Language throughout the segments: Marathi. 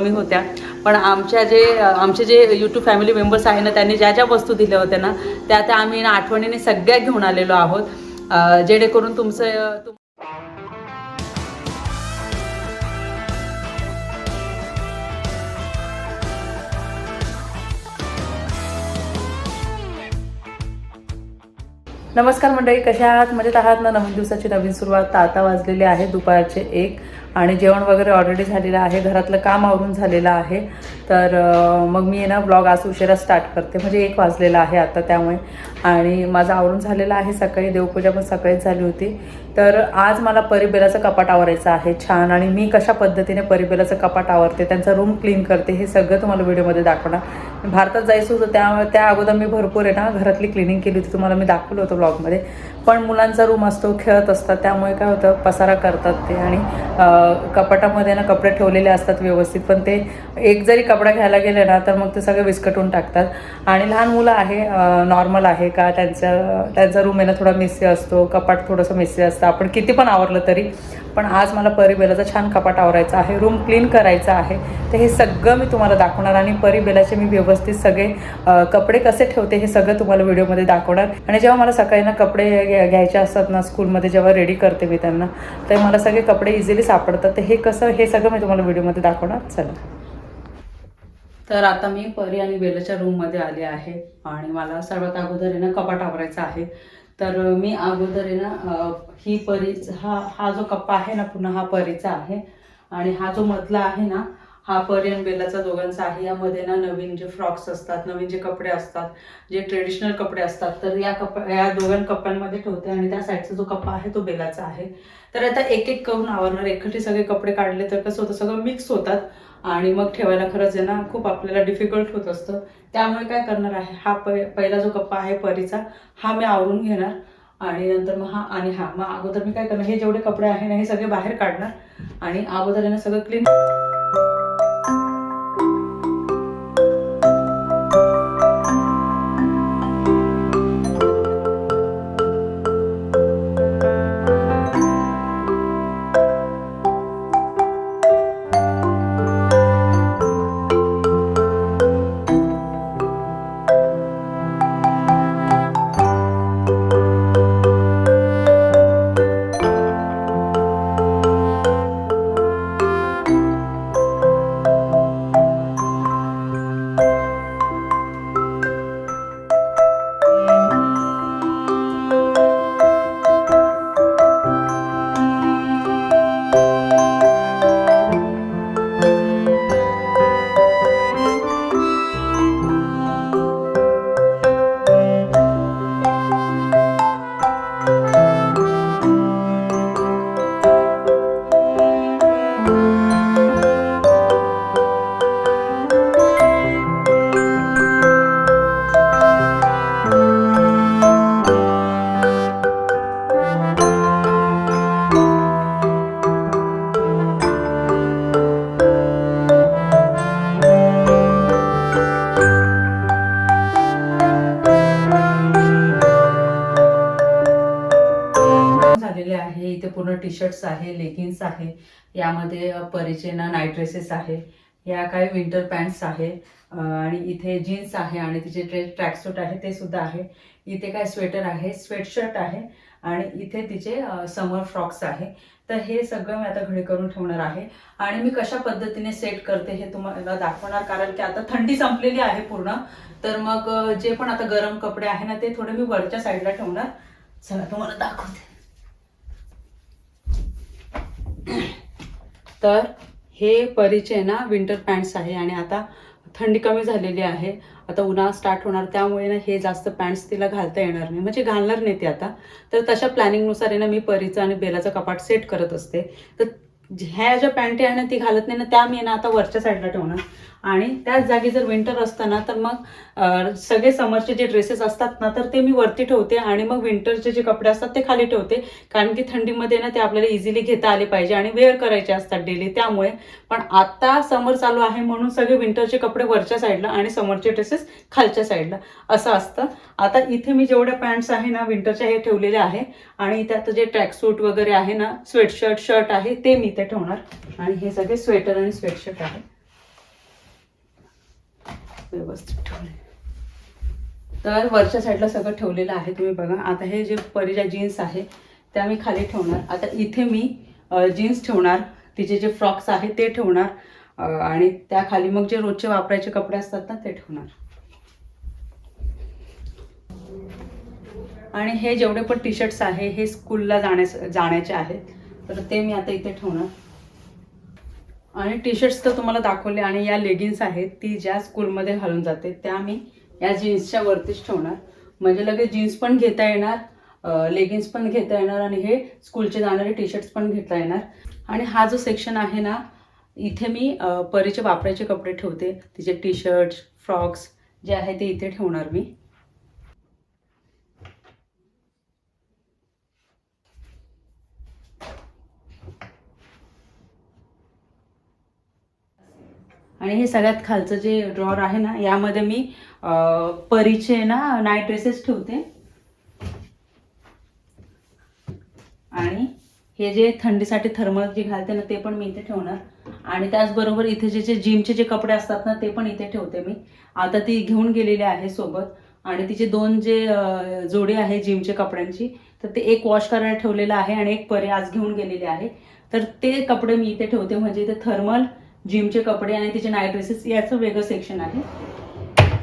कमी होत्या. पण आमच्या जे आमचे जे यूट्यूब फॅमिली मेंबर्स आहे ना त्यांनी ज्या ज्या वस्तू दिल्या होत्या ना त्या त्या आम्ही ना आठवणीने सगळ्या घेऊन आलेलो आहोत. जेणेकरून तुमचं तुम नमस्कार मंडळी कशा आहात? मजेत आहात ना? नवीन दिवसाची नवीन सुरुवात. आता वाजलेली आहे दुपारचे एक. आणि जेवण वगैरे ऑलरेडी झालेलं आहे घरातलं काम आवरून झालेलं आहे. तर मग मी आहे ना ब्लॉग आज उशिरा स्टार्ट करते. म्हणजे एक वाजलेला आहे आता त्यामुळे. आणि माझं आवरून झालेलं आहे. सकाळी देवपूजा पण सकाळीच झाली होती. तर आज मला परिबेलाचं कपाट आवरायचं आहे. छान. आणि मी कशा पद्धतीने परिबेलाचं कपाट आवरते त्यांचा रूम क्लीन करते हे सगळं तुम्हाला व्हिडिओमध्ये दाखवणार. भारतात जायचं होतं त्यामुळे त्या अगोदर मी भरपूर आहे ना घरातली क्लिनिंग केली होती तुम्हाला मी दाखवलं होतं ब्लॉगमध्ये. पण मुलांचा रूम असतो खेळत असतात त्यामुळे काय होतं पसारा करतात ते. आणि कपाटामध्ये ना कपडे ठेवलेले असतात व्यवस्थित पण ते एक जरी कपडा घ्यायला गेले ना तर मग ते सगळे विस्कटून टाकतात. आणि लहान मुलं आहे नॉर्मल आहे. का? त्यांचा त्यांचा रूम आहे ना थोडा मेसी असतो कपाट थोडंसं मेसी असतं. आपण किती पण आवरलं तरी पण आज मला परिबेलाचा छान कपाट आवरायचा आहे रूम क्लीन करायचा आहे. तर हे सगळं मी तुम्हाला दाखवणार आणि परिबेलाचे मी व्यवस्थित सगळे कपडे कसे ठेवते हे सगळं तुम्हाला व्हिडिओमध्ये दाखवणार. आणि जेव्हा मला सकाळी ना कपडे घ्यायचे असतात ना स्कूलमध्ये जेव्हा रेडी करते मी त्यांना तर मला सगळे कपडे इझिली सापडतात. तर हे कसं हे सगळं मी तुम्हाला व्हिडिओमध्ये दाखवणार. चला. तर आता मी परी आणि बेलाच्या रूममध्ये आले आहे आणि मला सर्वात अगोदर आहे ना कपाट आवरायचा आहे. तर मी अगोदर आहे ना ही परीच हा हा जो कप्पा आहे ना पुन्हा हा परीचा आहे. आणि हा जो मधला आहे ना हा परी आणि बेलाचा दोघांचा आहे. यामध्ये ना नवीन जे फ्रॉक्स असतात नवीन जे कपडे असतात जे ट्रेडिशनल कपडे असतात तर या कप या दोघां कप्प्यांमध्ये ठेवते आणि त्या साईडचा जो कप्पा आहे तो बेलाचा आहे. तर आता एक एक करून आवरणार. एकटे सगळे कपडे काढले तर कसं होतं सगळं मिक्स होतात आणि मग ठेवायला खरंच आहे ना खूप आपल्याला डिफिकल्ट होत असतं. त्यामुळे काय करणार आहे? हा प पहिला जो कप्पा आहे परीचा हा मी आवरून घेणार आणि नंतर मग हा आणि हा. मग अगोदर मी काय करणार? हे जेवढे कपडे आहे ना हे सगळे बाहेर काढणार आणि अगोदर आहे सगळं क्लीन शर्ट्स आहे लेगिन्स आहे यामध्ये परिचेना नाईट ड्रेसेस आहे या काही विंटर पॅन्ट्स आहे आणि इथे जीन्स आहे आणि तिचे ट्रे ट्रॅकसूट आहे ते सुद्धा आहे. इथे काय स्वेटर आहे स्वेटशर्ट आहे आणि इथे तिचे समर फ्रॉक्स आहे. तर हे सगळं मी आता घडी करून ठेवणार आहे. आणि मी कशा पद्धतीने सेट करते हे तुम्हाला दाखवणार? कारण की आता थंडी संपलेली आहे पूर्ण. तर मग जे पण आता गरम कपडे आहे ना ते थोडे मी वरच्या साईडला ठेवणार. चला तुम्हाला दाखवते. तर हे परीचे ना विंटर पॅन्ट्स आहे आणि आता थंडी कमी झालेली आहे. आता उन्हाळा स्टार्ट होणार त्यामुळे ना हे जास्त पॅन्ट्स तिला घालता येणार नाही. म्हणजे घालणार नाही ती आता. तर तशा प्लॅनिंगनुसार आहे ना मी परीचं आणि बेलाचं कपाट सेट करत असते. तर ह्या ज्या पॅन्टी आहे ना ती घालत नाही ना त्या मी ना आता वरच्या साईडला ठेवणार. आणि त्याच जागी जर विंटर असतं ना तर मग सगळे समरचे जे ड्रेसेस असतात ना तर ते मी वरती ठेवते आणि मग विंटरचे जे कपडे असतात ते खाली ठेवते. कारण की थंडीमध्ये ना ते आपल्याला इझिली घेता आले पाहिजे आणि वेअर करायचे असतात डेली त्यामुळे पण आता समर चालू आहे म्हणून सगळे विंटरचे कपडे वरच्या साईडला आणि समरचे ड्रेसेस खालच्या साईडला असं असतं. आता इथे मी जेवढ्या पॅन्ट्स आहे ना विंटरच्या हे ठेवलेले आहे. आणि त्यात जे ट्रॅकसूट वगैरे आहे ना स्वेटशर्ट शर्ट आहे ते मी इथे ठेवणार. आणि हे सगळे स्वेटर आणि स्वेटशर्ट आहे. व्यवस्थित ठेवले तर वरच्या साईडला सगळं ठेवलेलं आहे तुम्ही बघा. आता हे जे परीच्या जीन्स आहे त्या मी खाली ठेवणार. आता इथे मी जीन्स ठेवणार. तिचे जे फ्रॉक्स आहे ते ठेवणार. आणि त्या खाली मग जे रोजचे वापरायचे कपडे असतात ना ते ठेवणार. आणि हे जेवढे पण टी शर्ट्स आहे हे स्कूलला जाण्यास जाण्याचे आहेत. तर ते मी आता इथे ठेवणार. आणि टी शर्ट्स तर तुम्हाला दाखवले आणि या लेगिन्स आहेत ती ज्या स्कूलमध्ये घालून जाते त्या मी या जीन्सच्या वरतीच ठेवणार. म्हणजे लगेच जीन्स पण घेता येणार लेगिन्स पण घेता येणार आणि हे स्कूलचे जाणारे टी शर्ट्स पण घेता येणार. आणि हा जो सेक्शन आहे ना इथे मी परीचे वापरायचे कपडे ठेवते. तिचे टी शर्ट्स फ्रॉक्स जे आहे ते इथे ठेवणार मी. आणि हे सगळ्यात खालचं जे ड्रॉर आहे ना यामध्ये मी परीचे ना नाईट ड्रेसेस ठेवते. आणि हे जे थंडीसाठी थर्मल जे घालते ना ते पण मी इथे ठेवणार. आणि त्याचबरोबर इथे जे जे जिमचे जे कपडे असतात ना ते पण इथे ठेवते मी. आता ती घेऊन गेलेली आहे सोबत. आणि तिचे दोन जे जोडी आहे जिमचे कपड्यांची तर ते एक वॉश करायला ठेवलेलं आहे आणि एक परी आज घेऊन गेलेले आहे. तर ते कपडे मी इथे ठेवते. म्हणजे इथे थर्मल जिमचे कपडे आणि तिचे नाईट ड्रेसेस याचं वेगळं सेक्शन आहे.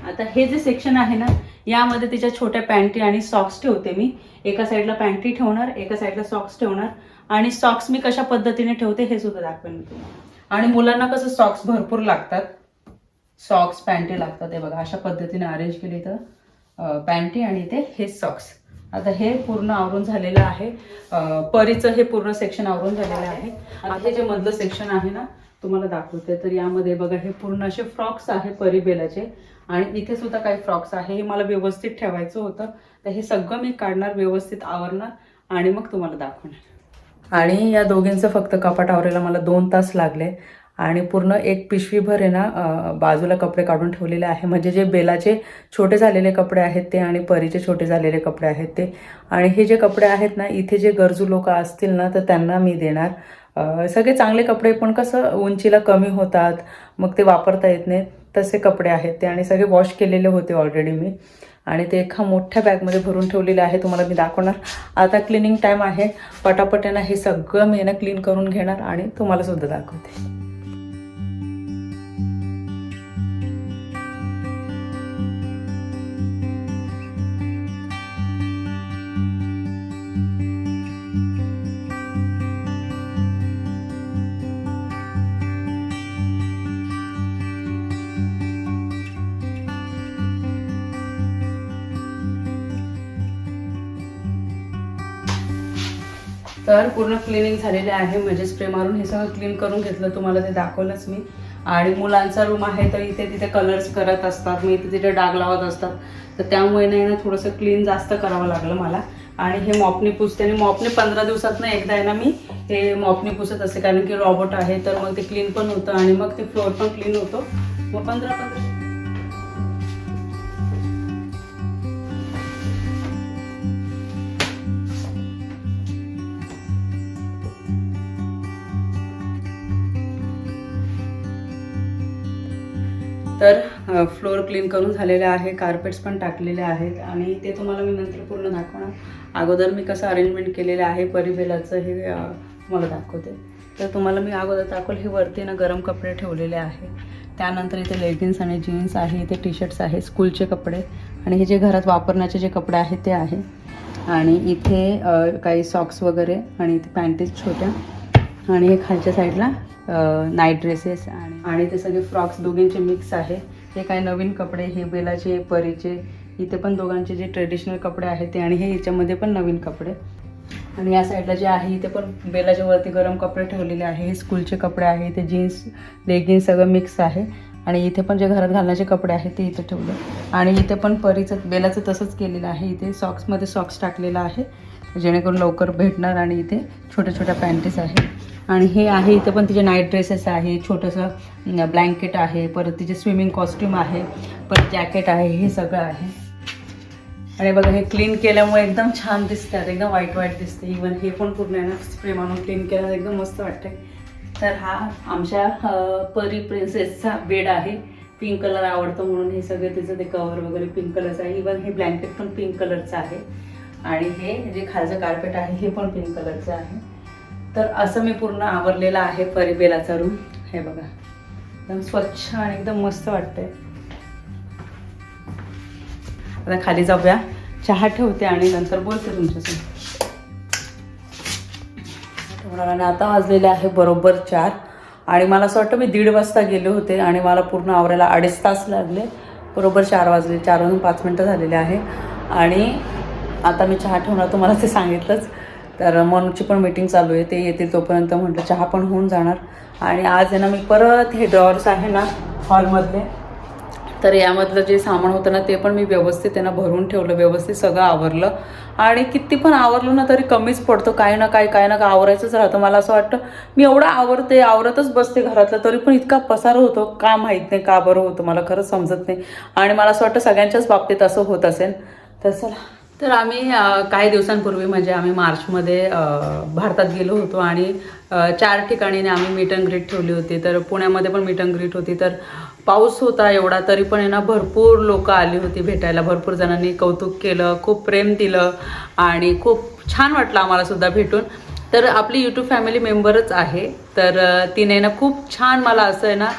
आता हे जे सेक्शन आहे ना यामध्ये तिच्या छोट्या पॅन्टी आणि सॉक्स ठेवते मी. एका साईडला पॅन्टी ठेवणार एका साईडला सॉक्स ठेवणार. आणि सॉक्स मी कशा पद्धतीने ठेवते हे सुद्धा दाखवेन मी तुम्हाला. आणि मुलांना कसं सॉक्स भरपूर लागतात. सॉक्स पॅन्टी लागतात. हे बघा अशा पद्धतीने अरेंज केली तर पॅन्टी आणि इथे हे सॉक्स आता हे पूर्ण आवरून झालेलं आहे. परीचं हे पूर्ण सेक्शन आवरून झालेलं आहे. आता हे जे मधलं सेक्शन आहे ना तुम्हाला दाखवते तर यामध्ये बघा हे पूर्ण असे फ्रॉक्स आहे परी बेलाचे आणि इथे सुद्धा काही फ्रॉक्स आहे. हे मला व्यवस्थित ठेवायचं होतं. तर हे सगळं मी काढणार व्यवस्थित आवरणार आणि मग तुम्हाला दाखवणार. आणि या दोघींचं फक्त कपाट आवरायला मला दोन तास लागले. आणि पूर्ण एक पिशवीभर आहे ना बाजूला कपडे काढून ठेवलेले आहे. म्हणजे जे बेलाचे छोटे झालेले कपडे आहेत ते आणि परीचे छोटे झालेले कपडे आहेत ते. आणि हे जे कपडे आहेत ना इथे जे गरजू लोक असतील ना तर त्यांना मी देणार. सगळे चांगले कपडे पण कसं उंचीला कमी होतात मग ते वापरता येत नाहीत तसे कपडे आहेत ते आणि सगळे वॉश केलेले होते ऑलरेडी मी. आणि ते एका मोठ्या बॅगमध्ये भरून ठेवलेले आहे तुम्हाला मी दाखवणार. आता क्लिनिंग टाईम आहे. पटापट आहे ना हे सगळं मी ना क्लीन करून घेणार आणि तुम्हाला सुद्धा दाखवते. तर पूर्ण क्लिनिंग झालेले आहे. म्हणजे स्प्रे मारून हे सगळं क्लीन करून घेतलं तुम्हाला ते दाखवलंच मी. आणि मुलांचा रूम आहे तर इथे तिथे कलर्स करत असतात. मी इथे तिथे डाग लावत असतात. तर त्यामुळे नाही ना थोडंसं क्लीन जास्त करावं लागलं मला. आणि हे मॉपनी पुसते. आणि मॉपने पंधरा दिवसात ना एकदा आहे ना मी हे मॉपनी पुसत असते. कारण की रॉबोट आहे. तर मग ते क्लीन पण होतं आणि मग ते फ्लोअर पण क्लीन होतो. मग पंधरा पंधरा तर फ्लोअर क्लीन करून झालेले आहे कार्पेट्स पण टाकलेले आहेत आणि ते तुम्हाला मी नंतर पूर्ण दाखवणार. अगोदर मी कसं अरेंजमेंट केलेलं आहे परिबेलाचं हे तुम्हाला दाखवते. तर तुम्हाला मी अगोदर दाखवलं हे वरती ना गरम कपडे ठेवलेले आहे. त्यानंतर इथे लेगिन्स आणि जीन्स आहे इथे टी शर्ट्स आहे स्कूलचे कपडे आणि हे जे घरात वापरण्याचे जे कपडे आहेत ते आहे. आणि इथे काही सॉक्स वगैरे आणि इथे पॅन्टीज छोट्या. आणि हे खालच्या साईडला नाईट ड्रेसेस आणि आणि ते सगळे फ्रॉक्स दोघींचे मिक्स आहे. हे काय नवीन कपडे हे बेलाचे परीचे इथे पण दोघांचे जे ट्रेडिशनल कपडे आहेत ते आणि हे याच्यामध्ये पण नवीन कपडे. आणि या साईडला जे आहे इथे पण बेलाच्या वरती गरम कपडे ठेवलेले आहे. हे स्कूलचे कपडे आहे इथे जीन्स लेगिन्स सगळं मिक्स आहे. आणि इथे पण जे घरात घालण्याचे कपडे आहेत ते इथे ठेवले. आणि इथे पण परीचं बेलाचं तसंच केलेलं आहे. इथे सॉक्समध्ये सॉक्स टाकलेला आहे. जेणेकरून लवकर भेटणार आणि इथे छोट्या छोट्या पॅन्टीज आहे आणि हे आहे इथं पण तिचे नाईट ड्रेसेस आहे छोटंसं ब्लँकेट आहे परत तिचे स्विमिंग कॉस्ट्यूम आहे परत जॅकेट आहे हे सगळं आहे. आणि बघा हे क्लीन केल्यामुळे एकदम छान दिसतात एकदम वाईट वाईट दिसते इवन हे पण पूर्ण आहे ना स्प्रे मारून क्लीन केल्यावर एकदम मस्त वाटते तर हा आमच्या परी प्रिन्सेसचा बेड आहे. पिंक कलर आवडतो म्हणून हे सगळं तिचं ते कवर वगैरे पिंक कलरचं आहे. इवन हे ब्लँकेट पण पिंक कलरचं आहे. आणि हे जे खालचं कार्पेट आहे हे पण पिंक कलरचं आहे. तर असं मी पूर्ण आवरलेलं आहे परिबेलाचा रूम हे बघा. एकदम स्वच्छ आणि एकदम मस्त वाटतंय. आता खाली जाऊया. चहा ठेवते आणि नंतर बोलते तुमच्यासोबत. आता वाजलेले आहे बरोबर चार. आणि मला असं वाटतं मी दीड वाजता गेले होते आणि मला पूर्ण आवरायला अडीच तास लागले. बरोबर चार वाजले. चार वाजून पाच मिनटं झालेले आहे. आणि आता मी चहा ठेवणार तुम्हाला ते सांगितलंच. तर मनूची पण मीटिंग चालू आहे ते येतील तोपर्यंत म्हटलं चहा पण होऊन जाणार. आणि आज आहे ना मी परत हे ड्रॉवर्स आहे ना हॉलमधले तर यामधलं जे सामान होतं ना ते पण मी व्यवस्थित त्यांना भरून ठेवलं व्यवस्थित सगळं आवरलं. आणि किती पण आवरलं ना तरी कमीच पडतो काही ना काही काही ना काय आवरायचंच राहतं. मला असं वाटतं मी एवढं आवरते आवरतच बसते घरातलं तरी पण इतका पसार होतो का माहीत नाही का बरं होतं मला खरंच समजत नाही. आणि मला असं वाटतं सगळ्यांच्याच बाबतीत असं होत असेल. तर चला. तर आम्ही काही दिवसांपूर्वी म्हणजे आम्ही मार्चमध्ये भारतात गेलो होतो आणि चार ठिकाणी आम्ही मीट अँड ग्रीट ठेवली होती. तर पुण्यामध्ये पण मीट अँड ग्रीट होती. तर पाऊस होता एवढा तरी पण आहे ना भरपूर लोक आली होती भेटायला. भरपूर जणांनी कौतुक केलं खूप प्रेम दिलं आणि खूप छान वाटलं आम्हाला सुद्धा भेटून. तर आपली यूट्यूब फॅमिली मेंबरच आहे. तर तिने ना खूप छान मला असं आहे ना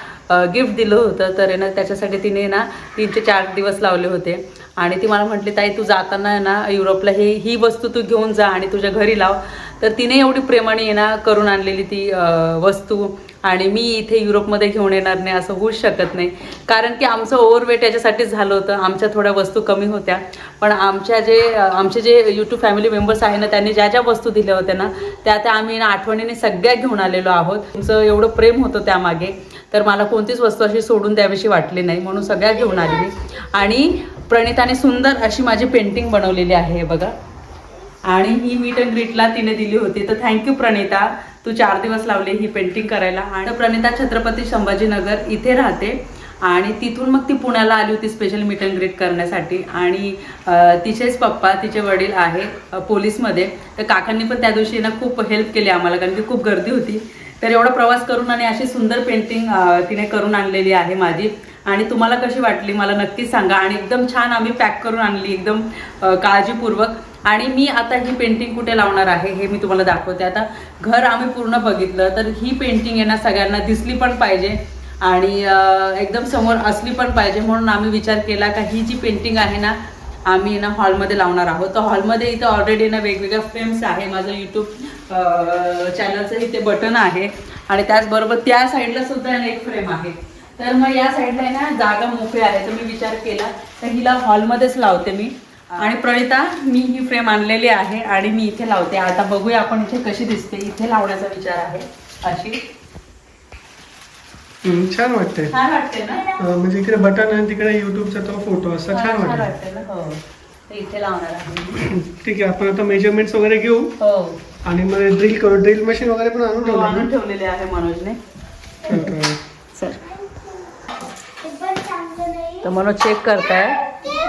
गिफ्ट दिलं होतं. तर आहे ना त्याच्यासाठी तिने ना तीनचे चार दिवस लावले होते. आणि ती मला म्हटली ताई तू जाताना आहे ना युरोपला हे ही वस्तू तू घेऊन जा आणि तुझ्या घरी लाव. तर तिने एवढी प्रेमाने आहे ना करून आणलेली ती वस्तू. आणि मी इथे युरोपमध्ये घेऊन येणार नाही असं होऊच शकत नाही. कारण की आमचं ओव्हरवेट याच्यासाठीच झालं होतं. आमच्या थोड्या वस्तू कमी होत्या. पण आमच्या जे आमचे जे यूट्यूब फॅमिली मेंबर्स आहे ना त्यांनी ज्या ज्या वस्तू दिल्या होत्या ना त्या त्या आम्ही ना आठवणीने सगळ्या घेऊन आलेलो आहोत. तुमचं एवढं प्रेम होतं त्यामागे. तर मला कोणतीच वस्तू अशी सोडून द्याविषयी वाटली नाही. म्हणून सगळ्या घेऊन आली मी आणि प्रणिताने सुंदर अशी माझी पेंटिंग बनवलेली आहे बघा. आणि ही मीट अँड ग्रीटला तिने दिली होती. तर थँक्यू प्रणिता. तू चार दिवस लावले ही पेंटिंग करायला. आणि प्रणिता छत्रपती संभाजीनगर इथे राहते. आणि तिथून मग ती पुण्याला आली होती स्पेशल मीट अँड ग्रीट करण्यासाठी. आणि तिचेच पप्पा तिचे वडील आहे पोलीसमध्ये. तर काकांनी पण त्या दिवशी ना खूप हेल्प केली आम्हाला कारण की खूप गर्दी होती. तर एवढा प्रवास करून आणि अशी सुंदर पेंटिंग तिने करून आणलेली आहे माझी. आणि तुम्हाला कशी वाटली मला नक्कीच सांगा. आणि एकदम छान आम्ही पॅक करून आणली एकदम काळजीपूर्वक. आणि मी आता ही पेंटिंग कुठे लावणार आहे हे मी तुम्हाला दाखवते. आता घर आम्ही पूर्ण बघितलं तर ही पेंटिंग आहे ना सगळ्यांना दिसली पण पाहिजे. आणि एकदम समोर असली पण पाहिजे म्हणून आम्ही विचार केला का ही जी पेंटिंग आहे ना आम्ही ना हॉलमध्ये लावणार आहोत. तर हॉलमध्ये इथं ऑलरेडी ना वेगवेगळ्या फ्रेम्स आहे. माझं यूट्यूब चॅनलचं इथे बटन आहे. आणि त्याचबरोबर त्या साईडला सुद्धा ना एक फ्रेम आहे. तर मग या साईडला आहे ना जागा मोकळी आहे. तर मी विचार केला तर हिला हॉलमध्येच लावते मी. आणि प्रणिता मी ही फ्रेम आणलेली आहे आणि मी इथे लावते. आता बघूया आपण इथे कशी दिसते. इथे लावण्याचा विचार आहे अशी. छान वाटतंय. छान वाटते ना? अं, म्हणजे इकडे बटन आणि तिकडे युट्यूबचा तो फोटो असा छान छान वाटतं वाटते ना? हो. इथे लावणार आहे ठीक आहे आपण आता मेजरमेंट्स वगैरे घेऊ. हो. आणि मग ड्रिल करू. ड्रिल मशीन वगैरे पण आणून हो, ठेवलं आणून ठेवलेले आहे मनोजने. चल. तर मनोज चेक करताय.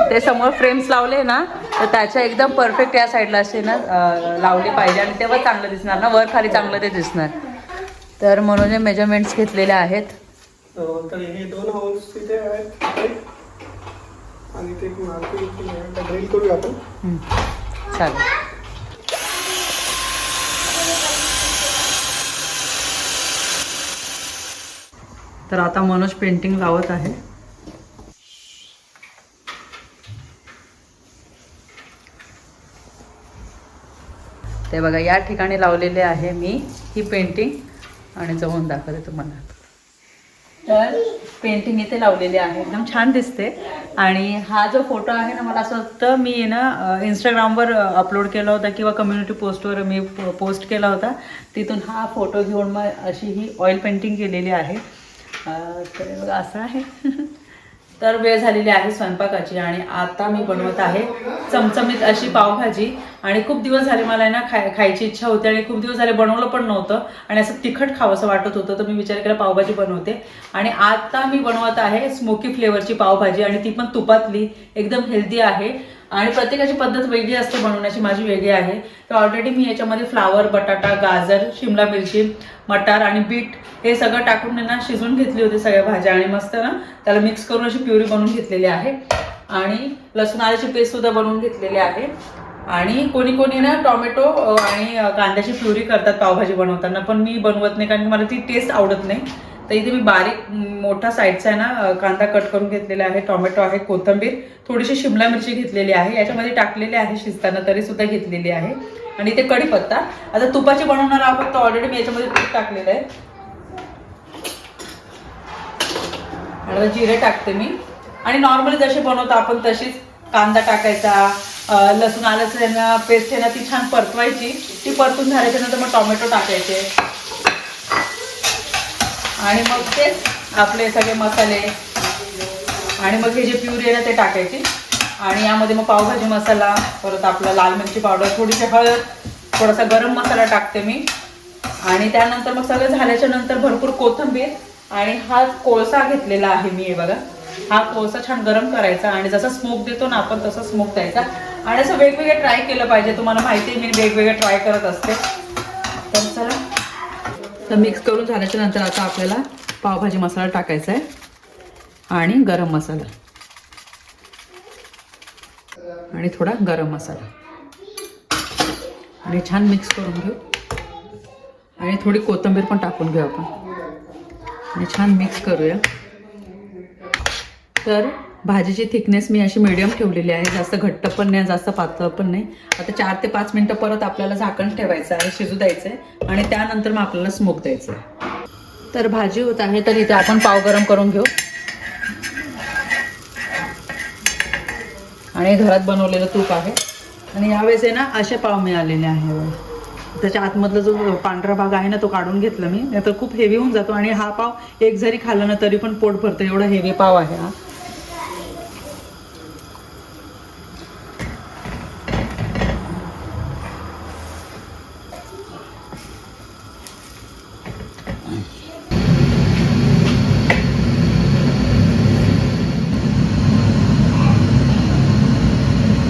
ते समोर फ्रेम्स लावले ना तर त्याच्या एकदम परफेक्ट या साईडला असे ना अं, लावले पाहिजे. आणि तेव्हा चांगलं दिसणार ना? वर खाली चांगलं ते दिसणार. तर मनोजने मेजरमेंट्स घेतलेले आहेत. तर हे दोन होल्स तिथे आहेत आणि ते ड्रिल करूया आपण. चालेल. तर आता मनोज पेंटिंग लावत आहे. ते बघा या ठिकाणी लावलेले आहे मी ही पेंटिंग आणि जवळून दाखवते तुम्हाला. तर पेंटिंग इथे लावलेली आहे. एकदम छान दिसते. आणि हा जो फोटो आहे ना मला असं वाटतं मी ना इंस्टाग्रामवर अपलोड केला होता किंवा कम्युनिटी पोस्टवर मी पोस्ट केला होता. तिथून हा फोटो घेऊन मग अशी ही ऑइल पेंटिंग केलेली आहे. तर बघा असं आहे. तर वेळ झालेली आहे स्वयंपाकाची आणि आता मी बनवत आहे चमचमीत अशी पावभाजी. आणि खूप दिवस झाले मला आहे ना खाय खायची इच्छा होती आणि खूप दिवस झाले बनवलं पण नव्हतं. आणि असं तिखट खावंसं वाटत होतं तर मी विचार केला पावभाजी बनवते. आणि आता मी बनवत आहे स्मोकी फ्लेवरची पावभाजी आणि ती पण तुपातली एकदम हेल्दी आहे. आणि प्रत्येकाची पद्धत वेगळी असते बनवण्याची माझी वेगळी आहे. तर ऑलरेडी मी याच्यामध्ये फ्लावर बटाटा गाजर शिमला मिरची मटार आणि बीट हे सगळं टाकून ना शिजवून घेतली होती सगळ्या भाज्या आणि मस्त ना त्याला मिक्स करून अशी प्युरी बनवून घेतलेली आहे. आणि लसूण आल्याची पेस्ट सुद्धा बनवून घेतलेली आहे. आणि कोणी कोणी ना टोमॅटो आणि कांद्याची प्युरी करतात पावभाजी बनवताना पण मी बनवत नाही कारण मला ती टेस्ट आवडत नाही. तर इथे मी बारीक मोठा साईडचा आहे ना कांदा कट करून घेतलेला आहे टोमॅटो आहे कोथिंबीर थोडीशी शिमला मिरची घेतलेली आहे. याच्यामध्ये टाकलेली आहे शिजताना तरी सुद्धा घेतलेली आहे. आणि इथे कढीपत्ता. आता तुपाची बनवणार आहोत तर ऑलरेडी मी याच्यामध्ये तूप टाकलेलं आहे. आणि जिरे टाकते मी. आणि नॉर्मली जसे बनवतो आपण तशीच. कांदा टाकायचा लसूण आलं पेस्ट आहे ना ती छान परतवायची. ती परतून झाल्याच्यानंतर मग टोमॅटो टाकायचे. आणि मग तेच आपले सगळे मसाले आणि मग हे जे प्युरी आहे ना ते टाकायची. आणि यामध्ये मग पावभाजी मसाला परत आपला लाल मिरची पावडर थोडीशी हळद थोडासा गरम मसाला टाकते मी. आणि त्यानंतर मग सगळं झाल्याच्यानंतर भरपूर कोथिंबीर आणि हा कोळसा घेतलेला आहे मी हे बघा. हा कोळसा छान गरम करायचा आणि जसा स्मोक देतो ना आपण तसा स्मोक द्यायचा. आणि असं वेगवेगळे ट्राय केलं पाहिजे तुम्हाला माहिती आहे मी वेगवेगळे ट्राय करत असते. तर मिक्स करून झाल्याच्यानंतर आता आपल्याला पावभाजी मसाला टाकायचा आहे आणि गरम मसाला. आणि थोडा गरम मसाला. आणि छान मिक्स करून घेऊ. आणि थोडी कोथिंबीर पण टाकून घेऊ आपण. आणि छान मिक्स करूया. तर भाजीची थिकनेस मी अशी मिडियम ठेवलेली आहे. जास्त घट्ट पण नाही जास्त पातळ पण नाही. आता चार ते पाच मिनटं परत आपल्याला झाकण ठेवायचं आहे शिजू द्यायचं आहे आणि त्यानंतर मग आपल्याला स्मोक द्यायचं आहे तर भाजी होत आहे तर इथे आपण पाव गरम करून घेऊ. आणि घरात बनवलेलं तूप आहे. आणि यावेळेस आहे ना असे पाव मिळालेले आहे. त्याच्या आतमधला जो पांढरा भाग आहे ना तो काढून घेतला मी. नाही तर खूप हेवी होऊन जातो. आणि हा पाव एक जरी खाल्ला ना तरी पण पोट भरतं. एवढा हेवी पाव आहे हा.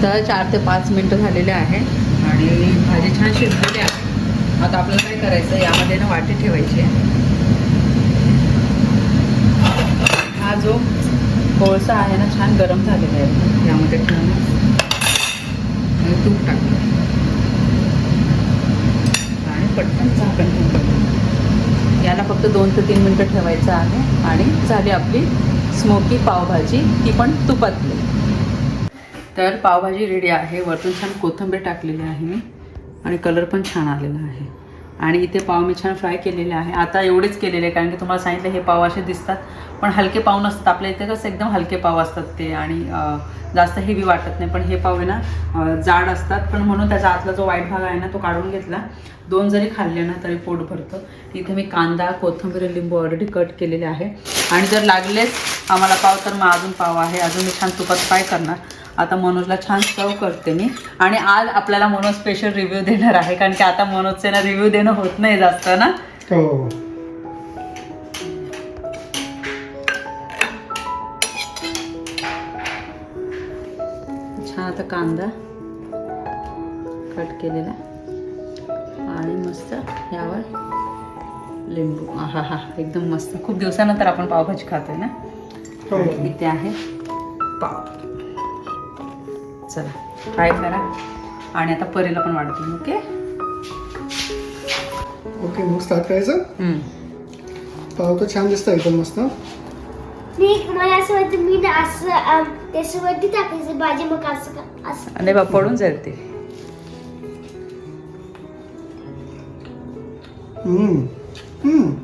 तर चार ते पाच मिनटं झालेले आहे आणि भाजी छान शिजलेली आहे. आता आपल्याला काय करायचं यामध्ये ना वाटी ठेवायची आहे. हा जो कोळसा आहे ना छान गरम झालेला आहे. यामध्ये ठेवून आणि तूप टाकलं आणि पटकन झाकण ठेवून याला फक्त दोन ते तीन मिनटं ठेवायचं आहे आणि झाली आपली स्मोकी पावभाजी. ती पण तुपातली. तर पावभाजी रेडी आहे. वरतून छान कोथिंबीर टाकलेली आहे मी आणि कलर पण छान आलेला आहे. आणि इथे पाव मी छान फ्राय केलेले आहे. आता एवढेच केलेले आहे कारण की तुम्हाला सांगितलं हे पाव असे दिसतात. पण हलके पाव नसतात. आपल्या इथे कसं एकदम हलके पाव असतात ते आणि जास्त हेवी वाटत नाही. पण हे पाव आहे ना जाड असतात. पण म्हणून त्याचा आतला जो वाईट भाग आहे ना तो काढून घेतला. दोन जरी खाल्ले ना तरी पोट भरतं. इथे मी कांदा कोथिंबीर लिंबू ऑलरेडी कट केलेले आहे. आणि जर लागलेच आम्हाला पाव तर मग अजून पाव आहे. अजून मी छान तुपात फ्राय करणार. आता मनोजला छान सर्व करते मी. आणि आज आपल्याला मनोज स्पेशल रिव्ह्यू देणार आहे कारण की आता मनोजचे ना रिव्ह्यू देणं होत नाही जास्त ना? हो. छान आता कांदा कट केलेला आणि मस्त यावर लिंबू. हा हा एकदम मस्त. खूप दिवसानंतर आपण पावभाजी खातोय ना? हो. इथे आहे. पाव. चला ट्राय करा. आणि आता परीला पण वाढते ओके ओके मग स्टार्ट करायचं? हम्म. पाव तर छान दिसतं एकदम मस्त. मी मला असं वाटतं मी ना असं त्याच्यावरती टाकायचं भाजी मग असं का- असं. आणि बा पडून जाईल ते. हम्म. हम्म.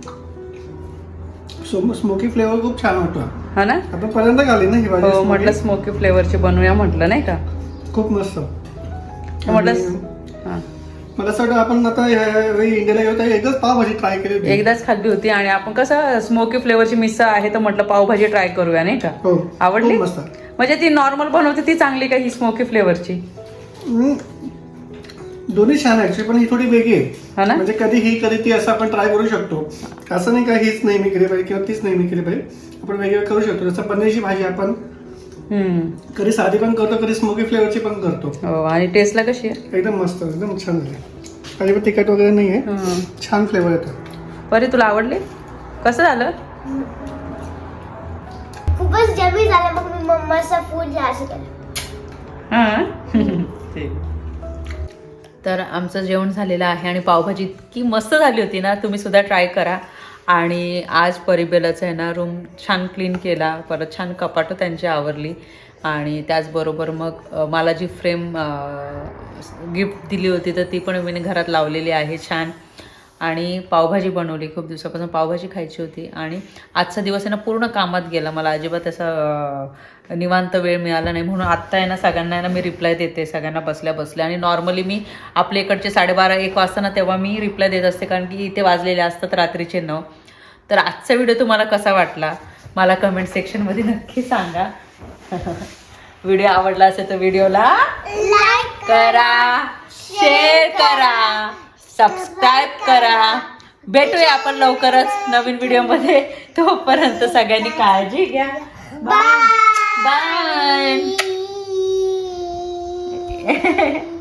सो स्मोकी फ्लेवर खूप छान वाटतो. हा ना? आपण पर्यंत खाली ना ही भाजी हो. म्हटलं स्मोकी फ्लेवरची बनवूया म्हटलं नाही का? खूप मस्त हा. मला असं वाटतं आपण आता इंडियाला तर एकच पावभाजी ट्राय केली होती एकदाच खाल्ली होती आणि आपण कसं स्मोकी फ्लेवरची मिसळ आहे तर म्हटलं पावभाजी ट्राय करूया नाही का हो आवडली? मस्त म्हणजे ती नॉर्मल बनवते ती चांगली का ही स्मोकी फ्लेवरची. दोन्ही छान आहे पण ही थोडी वेगळी आहे ना? म्हणजे कधी ही कधी ती असं आपण ट्राय करू शकतो असं नाही का हीच नेहमी केली पाहिजे किंवा तीच नेहमी केली पाहिजे आपण वेगवेगळं करू शकतो जसं पनीरची भाजी आपण. कधी साधी पण करतो कधी स्मोकी फ्लेवरची पण करतो. हो आणि टेस्टला कशी आहे? एकदम मस्त एकदम छान झाली. अजिबात तिखट वगैरे नाही आहे. छान फ्लेवर येतो. परी तुला आवडली? कसं झालं? खूपच जमी झालं मग मी मम्माचा फूड असं केलं. तर आमचं जेवण झालेलं आहे आणि पावभाजी इतकी मस्त झाली होती ना तुम्ही सुद्धा ट्राय करा. आणि आज परिबेलाचा आहे ना रूम छान क्लीन केला परत छान कपाटं त्यांची आवरली. आणि त्याचबरोबर मग मला जी फ्रेम गिफ्ट दिली होती तर ती पण मी घरात लावलेली आहे छान. आणि पावभाजी बनवली. खूप दिवसापासून पावभाजी खायची होती. आणि आजचा दिवस आहे ना पूर्ण कामात गेला. मला अजिबात असा निवांत वेळ मिळाला नाही. म्हणून आत्ता आहे ना सगळ्यांना आहे ना मी रिप्लाय देते. सगळ्यांना बसल्या बसल्या. आणि नॉर्मली मी आपल्या इकडचे साडेबारा एक वाजता ना तेव्हा मी रिप्लाय देत असते. कारण की इथे वाजलेले असतात रात्रीचे नऊ. तर आजचा व्हिडिओ तुम्हाला कसा वाटला? मला कमेंट सेक्शनमध्ये नक्की सांगा. व्हिडिओ आवडला असेल तर व्हिडिओला लाईक करा शेअर करा. सबस्क्राईब करा. भेटूया आपण लवकरच नवीन व्हिडिओमध्ये. तोपर्यंत सगळ्यांनी काळजी घ्या. Bye bye